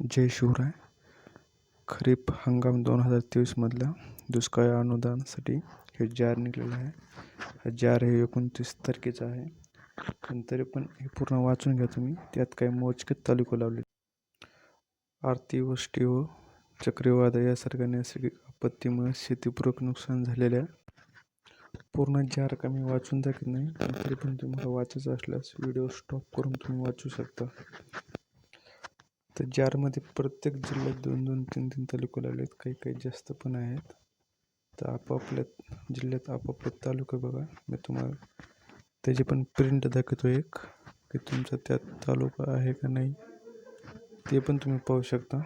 जय शिवराय. खरीप हंगाम दोन हजार तेवीसमधल्या दुष्काळ अनुदानासाठी हे जार निघलेलं आहे. हा जार हे एकोणतीस तारखेचा आहे. पण तरी पण हे पूर्ण वाचून घ्या तुम्ही. त्यात काही मोजके तालुका लावले अतिवृष्टी व चक्रीवादळ यासारख्या नैसर्गिक आपत्तीमुळे शेतीपूरक नुकसान झालेल्या पूर्ण जार का मी वाचून दाखवत नाही. तरी पण तुम्हाला वाचायचं असल्यास व्हिडिओ स्टॉप करून तुम्ही वाचू शकता. तर जारमध्ये प्रत्येक जिल्ह्यात दोन दोन तीन तीन तालुके लावले आहेत काही काही जास्त पण आहेत. तर आपापल्या जिल्ह्यात आपापले तालुके बघा. मी तुम्हाला त्याची पण प्रिंट दाखवतो एक. की तुमचा त्यात तालुका आहे का नाही ते पण तुम्ही पाहू शकता.